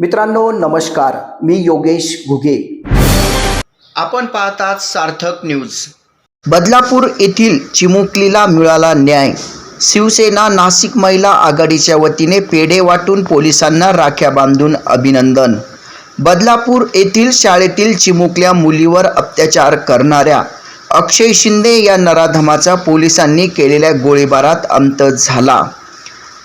मित्रांनो नमस्कार. मी योगेश घुगे. आपण पाहतात सार्थक न्यूज. बदलापूर येथील चिमुकलीला मिळाला न्याय. शिवसेना नाशिक महिला आघाडीच्या वतीने पेढे वाटून पोलिसांना राख्या बांधून अभिनंदन. बदलापूर येथील शाळेतील चिमुकल्या मुलीवर अत्याचार करणाऱ्या अक्षय शिंदे या नराधमाचा पोलिसांनी केलेल्या गोळीबारात अंत झाला.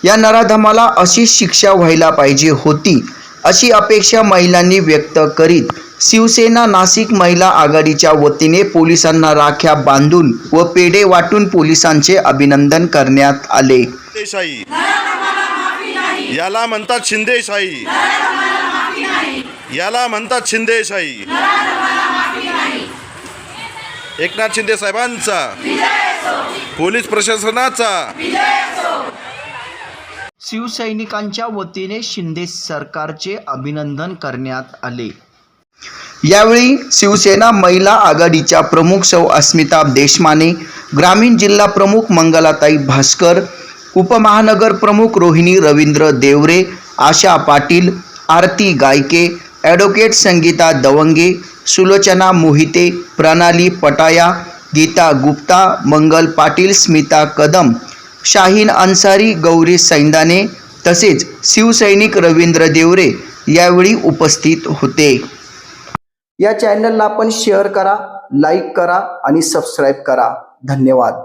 या नराधमाला अशी शिक्षा व्हायला पाहिजे होती अशी अपेक्षा महिलांनी व्यक्त करीत. शिवसेना नाशिक महिला आघाडीच्या वतीने पोलिसांना राख्या बांधून व पेढे वाटून पोलिसांचे अभिनंदन करण्यात आले. याला म्हणतात शिंदेशाही. याला म्हणतात शिंदेशाही. एकनाथ शिंदे साहेबांचा. पोलीस प्रशासनाचा. शिवसैनिकांच्या वतीने शिंदे सरकारचे अभिनंदन करण्यात आले. यावेळी शिवसेना महिला आघाडीच्या प्रमुख सौ अस्मिता देशमाने ग्रामीण जिल्हा प्रमुख मंगलाताई भास्कर उपमहानगर प्रमुख रोहिणी रवींद्र देवरे आशा पाटील आरती गायके ॲडव्होकेट संगीता दवंगे सुलोचना मोहिते प्रणाली पटाया गीता गुप्ता मंगल पाटील स्मिता कदम शाहीन अन्सारी गौरी सैंदाने तसेच शिवसैनिक रवींद्र देवरे यावेळी उपस्थित होते. या चॅनलला आपण शेअर करा लाईक करा आणि सबस्क्राईब करा. धन्यवाद.